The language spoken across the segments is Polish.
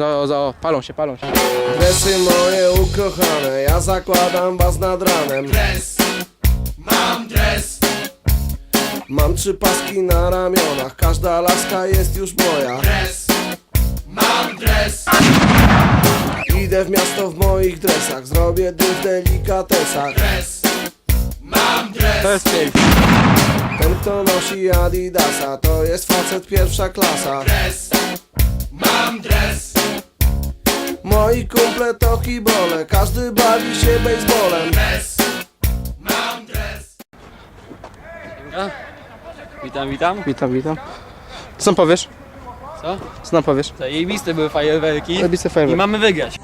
No, o, palą się, palą się. Dresy moje ukochane, ja zakładam was nad ranem Dres, mam dres Mam trzy paski na ramionach, każda laska jest już moja Dres, mam dres Idę w miasto w moich dresach, zrobię dym w delikatesach Dres, mam dres To jest piękne. Ten kto nosi adidasa, to jest facet pierwsza klasa Dres, Moi kumple to kibole, każdy bawi się baseballem Dres, mam dres Witam, witam. Witam, witam. Co nam powiesz? Co? Co nam powiesz? Zajebiste były fajerwerki Robicie i fajerwerk. mamy wygrać.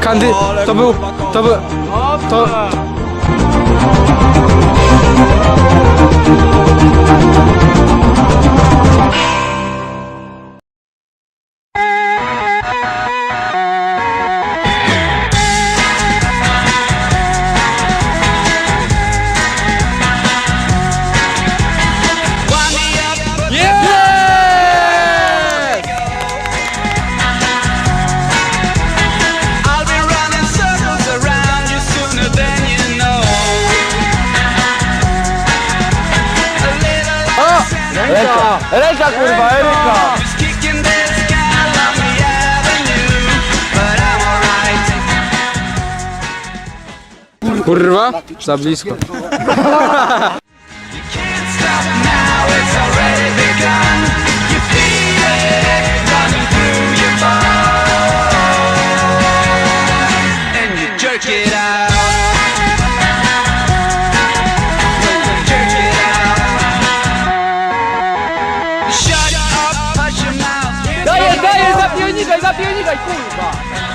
Kandy, to był, to był, to... but I'm alright. Kurwa, za blisko. zapierniczaj, zapierniczaj, kurwa! No,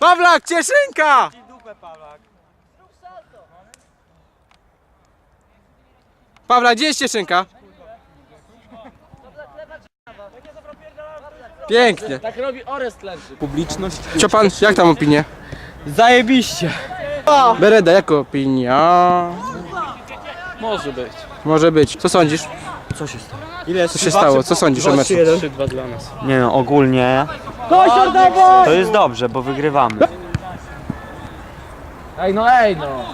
Pawlak, cieszynka! Pawlak, gdzie jest cieszynka? Pięknie. Tak robi Orest Leży. Publiczność. Ciopan, jak tam opinie? Zajebiście. Bereda, jak opinia? Może być. Może być. Co sądzisz? Ile Co się stało? Co sądzisz o meczu? 3-2 dla nas. Nie no, ogólnie to jest dobrze, bo wygrywamy. Ej no, ej no.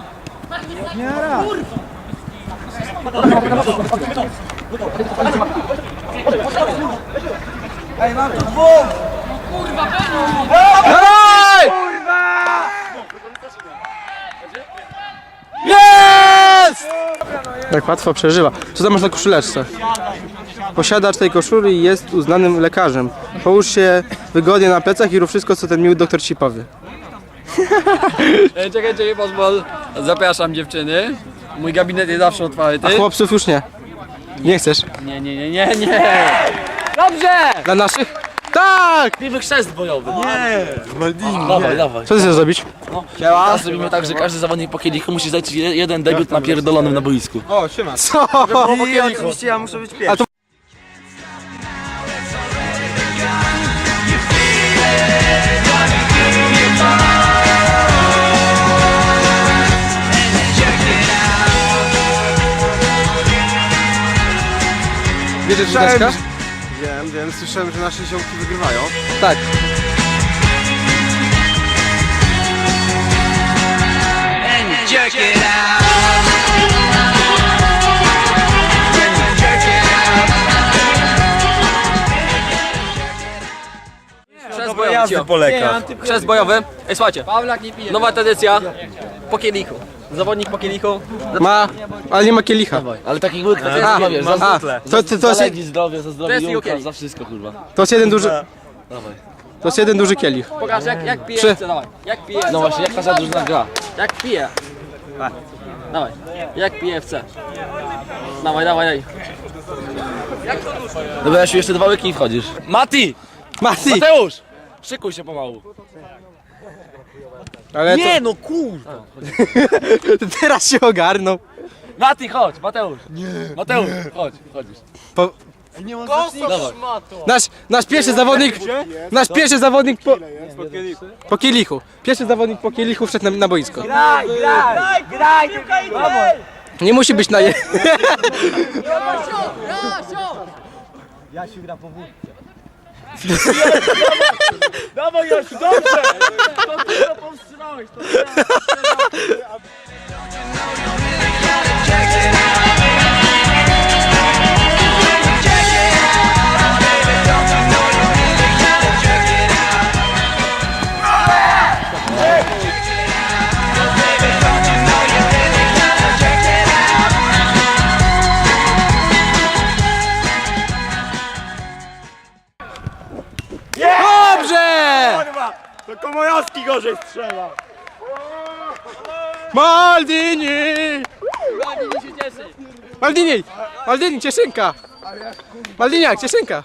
Jest! Tak łatwo przeżywa. Co tam masz na koszuleczce? Posiadacz tej koszuli jest uznanym lekarzem. Połóż się wygodnie na plecach i rób wszystko, co ten miły doktor ci powie. Czekaj, czekaj, pozwól. Zapraszam dziewczyny. Mój gabinet jest zawsze otwarty. A chłopców już nie. Nie chcesz? Nie, nie, nie, nie, nie. Dobrze! Dla naszych? Tak! Robimy chrzest bojowy. Nie! Maldini, Dawaj, dawaj. Co ty chcesz zrobić? Teraz zrobimy tak, że każdy zawodnik po kielichu musi zdać je- jeden debiut napierdolonym na boisku. Co? oczywiście ja muszę być pierwszy. A to wiesz, że drzwiczka? Wiem, wiem, słyszałem, że nasze ziomki wygrywają. Tak. It out. Chrzest bojowy. Chrzest bojowy. Ej, słuchajcie. Nowa tradycja. Po kielichu. Zawodnik po kielichu. Ma, ale nie ma kielicha. Ale taki łyk, to jest zdrowie, za, a, to, to, to, za jest, zdrowie, za To zdrowie jest Julka, za wszystko kurwa. to jest jeden duży... To jest jeden duży kielich. Pokaż jak, jak pije Trzy. chce, dawaj. Jak pije No właśnie, jak nasza drużyna gra? Jak pije. Dawaj. Jak pije chce. Dawaj, dawaj, dawaj. Dobra, Jasiu, jeszcze dwa łyki i wchodzisz. Mati! Mati! Mateusz! Szykuj się pomału. Ale Nie no kurwa! to, teraz się ogarnął. Mati, chodź, Mateusz! Nie! Mateusz, chodź, chodzisz. Po, Dawaj. nasz, nasz pierwszy zawodnik, nasz pierwszy zawodnik po, po kielichu. Pierwszy zawodnik po kielichu wszedł na, na boisko. Nie musi być na je... Dobrze! gorzej strzela. Maldini! Maldini! Maldini, cieszynka! Maldiniak, cieszynka!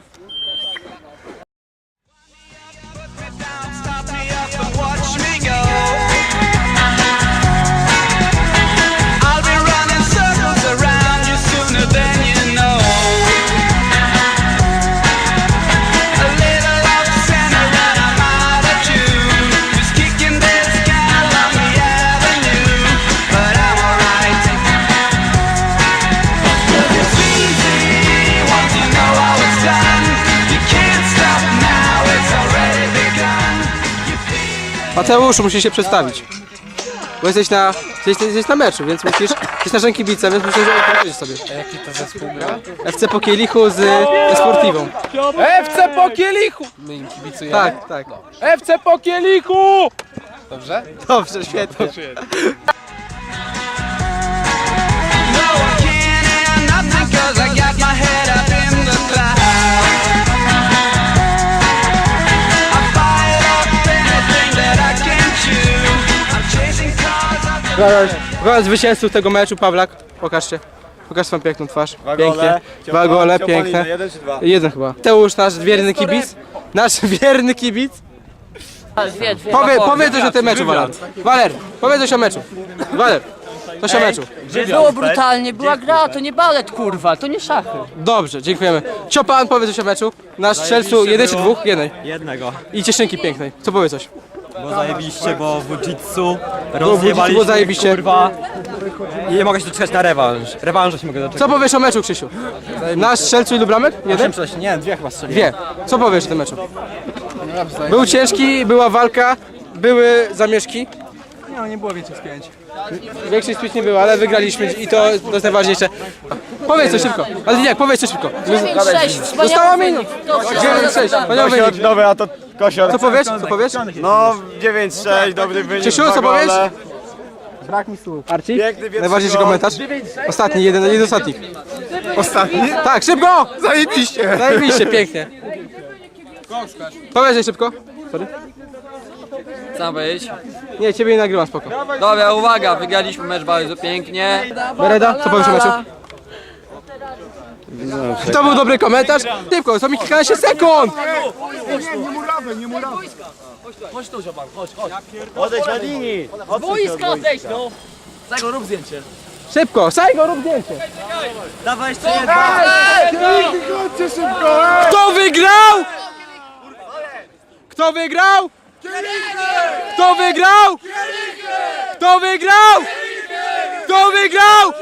Mateusz, musisz się przedstawić. Bo jesteś na, jesteś, jesteś na meczu, więc musisz... Jesteś naszym kibicem, więc musisz opowiedzieć sobie. A jaki to zespół gra? FC po kielichu z Sportiwą. FC po kielichu! Tak, tak. FC po kielichu! Dobrze, świetnie. Pokaż zwycięzców tego meczu, Pawlak. Pokażcie. Pokaż swoją piękną twarz. Pięknie. Dwa gole, piękne. Jeden czy dwa? Jeden chyba. Mateusz, nasz wierny kibic. Nasz wierny kibic. Powie, powiedz coś o tym meczu, Waler. Waler, powiedz coś o meczu. Waler, coś o meczu. Było brutalnie, była gra, to nie balet kurwa, to nie szachy. Dobrze, dziękujemy. Ciopan, powiedz coś o meczu. Nasz strzelcu, jeden czy dwóch? Jednej. Jednego, I cieszynki pięknej. Co powie coś? Bo zajebiście, bo w jiu-jitsu rozjebaliśmy, było zajebiście. kurwa. I nie mogę się doczekać na rewanż. Rewanżu się mogę doczekać. Co powiesz o meczu, Krzysiu? Nasz strzelcu ilu bramek? Jeden? Coś, nie, dwie chyba strzeliłem. Dwie. Co powiesz o tym meczu? Był ciężki, była walka, były zamieszki. Nie, nie było więcej spięć. Większych spięć nie było, ale wygraliśmy i to, to jest najważniejsze. Powiedz coś szybko. Ale nie, powiedz coś szybko. 9-6, Została wspaniały minut. wynik. Dobrze, 9-6, wspaniały wynik. Nowy, a to kosior. Co powiesz? Co powiesz? No, 9-6, dobry wynik. Dwa co powiesz? gole. Arci? Piękny pierwszy Najważniejszy komentarz? Ostatni, jeden, jeden z ostatnich. Ostatni? Tak, szybko! Zajebiście. Zajebiście, pięknie. Powiedz szybko. Sorry. Chcę być. Nie, ciebie nie nagrywam, spoko. Dobra, uwaga, wygraliśmy mecz bardzo pięknie. Bereda, co powiesz o meczu? To był dobry komentarz. Szybko, są mi kilkanaście sekund! Chodź tu, zioban, chodź, chodź. Odejdź na linii. Boiska zejdź no. Tego rób zdjęcie. Szybko, Sajgo, rób zdjęcie. Dawaj jeszcze jedno. Kto wygrał? Kto wygrał? Kto wygrał? Kto wygrał? Kto wygrał?